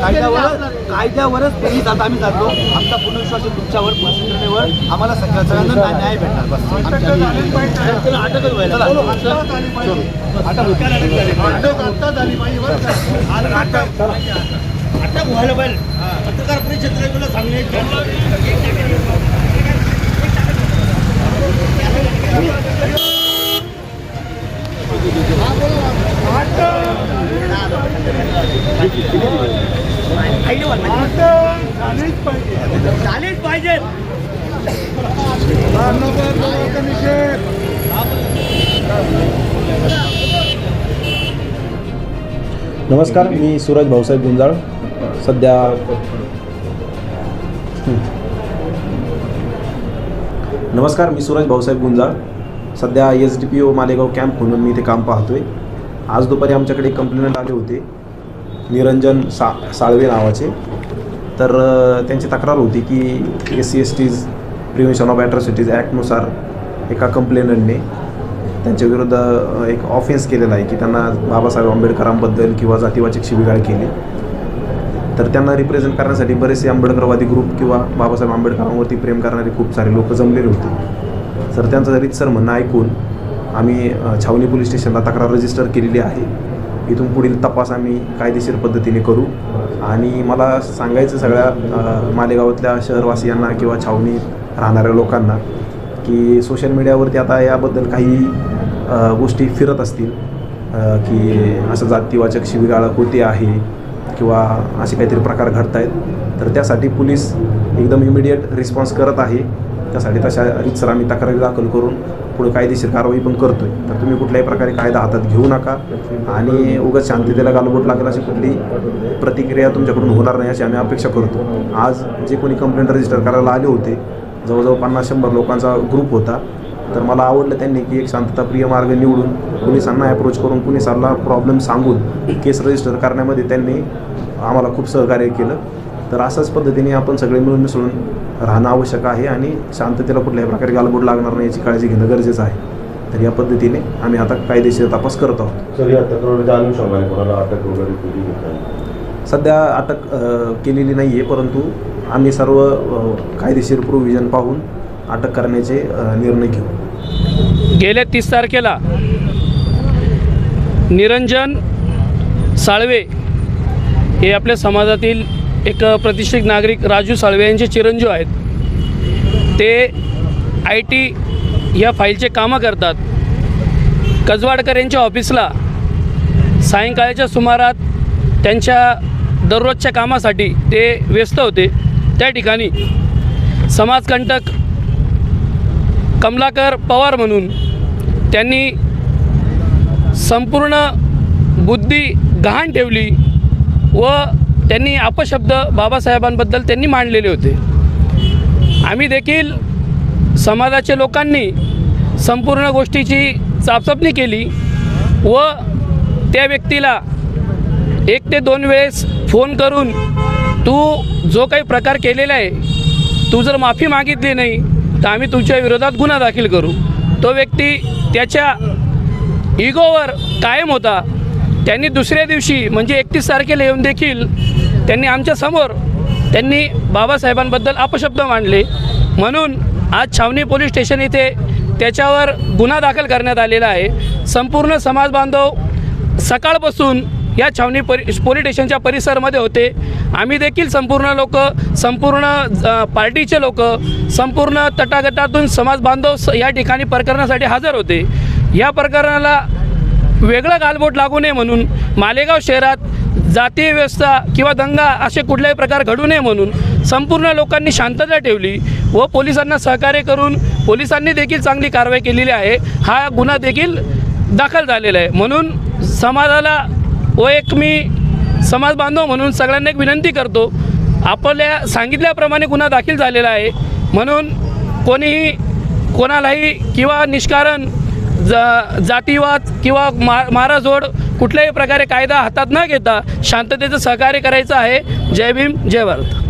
कायद्यावर कायद्यावरच पोलीस आता आम्ही जातो. आमचा पूर्ण विश्वास आहे तुमच्यावर यंत्रणेवर आम्हाला सगळ्या सगळ्यांना न्याय- भेटणार. बस. अटकच व्हायला. अटक व्हायला पाहिजे. पत्रकार परिषदेला तुला सांगण्याची झालेच पाहिजे नमस्कार मी सूरज भाऊसाहेब गुंजाळ. सध्या नमस्कार मी सूरज भाऊसाहेब गुंजाळ. सध्या S D P O Malegaon camp म्हणून मी इथे काम पाहतोय. आज दुपारी आमच्याकडे कंप्लेंट आले होते. निरंजन सा साळवे नावाचे. तर त्यांची तक्रार होती की S C S Ts prevention of atrocities ॲक्टनुसार एका कंप्लेनंटने त्यांच्या विरुद्ध एक ऑफेन्स केलेला आहे की त्यांना बाबासाहेब आंबेडकरांबद्दल किंवा जातीवाचक शिवीगाळ केली. तर त्यांना रिप्रेझेंट करण्यासाठी बरेचसे आंबेडकरवादी ग्रुप किंवा बाबासाहेब आंबेडकरांवरती प्रेम करणारे खूप सारे लोक जमलेले होते. तर त्यांचं रीतसर म्हणणं ऐकून आम्ही छावणी पोलीस स्टेशनला तक्रार रजिस्टर केलेली आहे. इथून पुढील तपास आम्ही कायदेशीर पद्धतीने करू. आणि मला सांगायचं सगळ्या मालेगावातल्या शहरवासियांना किंवा छावणीत राहणाऱ्या लोकांना की सोशल मीडियावरती आता याबद्दल काही गोष्टी फिरत असतील. की असं जातीवाचक शिवीगाळ होते आहे किंवा असे काहीतरी प्रकार घडत आहेत तर त्यासाठी पोलीस एकदम इमिडिएट रिस्पॉन्स करत आहे. त्यासाठी तशा रितसर आम्ही तक्रारी दाखल करून पुढे कायदेशीर कारवाई पण करतोय. तर तुम्ही कुठल्याही प्रकारे कायदा हातात घेऊ नका आणि उगाच शांततेला गालबोट लागेल अशी कुठली प्रतिक्रिया तुमच्याकडून होणार नाही अशी आम्ही अपेक्षा करतो. आज जे कोणी कंप्लेंट रजिस्टर करायला आले होते जवळजवळ पन्नास शंभर लोकांचा ग्रुप होता. तर मला आवडलं त्यांनी की एक शांतताप्रिय मार्ग निवडून पोलिसांना अप्रोच करून पोलिसांना प्रॉब्लेम सांगून केस रजिस्टर करण्यामध्ये त्यांनी आम्हाला खूप सहकार्य केलं. तर अशाच पद्धतीने आपण सगळे मिळून मिसळून राहणं आवश्यक आहे आणि शांततेला कुठल्याही प्रकारे गालबोट लागणार नाही याची काळजी घेणं गरजेचं आहे. तर या पद्धतीने आम्ही आता कायदेशीर तपास करत आहोत. सध्या अटक केलेली नाही आहे परंतु आम्ही सर्व कायदेशीर प्रोव्हिजन पाहून अटक करण्याचे निर्णय घेऊ. गेल्या तीस तारखेला निरंजन साळवे हे आपल्या समाजातील एक प्रतिष्ठित नागरिक राजू साळवे यांचे चिरंजीव आहेत. ते आय टी या फाईलचे कामं करतात. कजवाडकर यांच्या ऑफिसला सायंकाळच्या सुमारात त्यांच्या दररोजच्या कामासाठी ते व्यस्त होते. त्या ठिकाणी समाजकंटक कमलाकर पवार म्हणून त्यांनी संपूर्ण बुद्धी गहाण ठेवली व त्यांनी अपशब्द बाबासाहेबांबद्दल त्यांनी मांडलेले होते. आम्ही देखील समाजाच्या लोकांनी संपूर्ण गोष्टीची चापचापणी केली व त्या व्यक्तीला एक ते दोन वेळेस फोन करून तू जो काही प्रकार केलेला आहे तू जर माफी मागितली नाही तर आम्ही तुमच्या विरोधात गुन्हा दाखल करू. तो व्यक्ती त्याच्या इगोवर कायम होता. त्यांनी दुसऱ्या दिवशी म्हणजे एकतीस तारखेला येऊन देखील त्यांनी आमच्यासमोर त्यांनी बाबासाहेबांबद्दल अपशब्द मांडले. म्हणून आज छावणी पोलीस स्टेशन इथे त्याच्यावर गुन्हा दाखल करण्यात आलेला आहे. संपूर्ण समाज बांधव सकाळपासून या छावणी परि पोलीस स्टेशनच्या परिसरामध्ये होते. आम्ही देखील संपूर्ण लोक संपूर्ण पार्टीचे लोक संपूर्ण तटागटातून समाज बांधव स- या ठिकाणी प्रकरणासाठी हजर होते. या प्रकरणाला वेगळं गालबोट लागू नये म्हणून मालेगाव शहरात जातीय व्यवस्था किंवा दंगा असे कुठल्याही प्रकार घडू नये म्हणून संपूर्ण लोकांनी शांतता ठेवली व पोलिसांना सहकार्य करून पोलिसांनी देखील चांगली कारवाई केलेली आहे. हा गुन्हा देखील दाखल झालेला आहे. म्हणून समाजाला व एक मी समाज बांधव म्हणून सगळ्यांना एक विनंती करतो आपल्या सांगितल्याप्रमाणे गुन्हा दाखल झालेला आहे. म्हणून कोणीही कोणालाही किंवा निष्कारण ज जातीवाद किंवा मा माराजोड कुठल्याही प्रकारे कायदा हातात न घेता शांततेचं सहकार्य करायचं आहे. जय भीम जय भारत.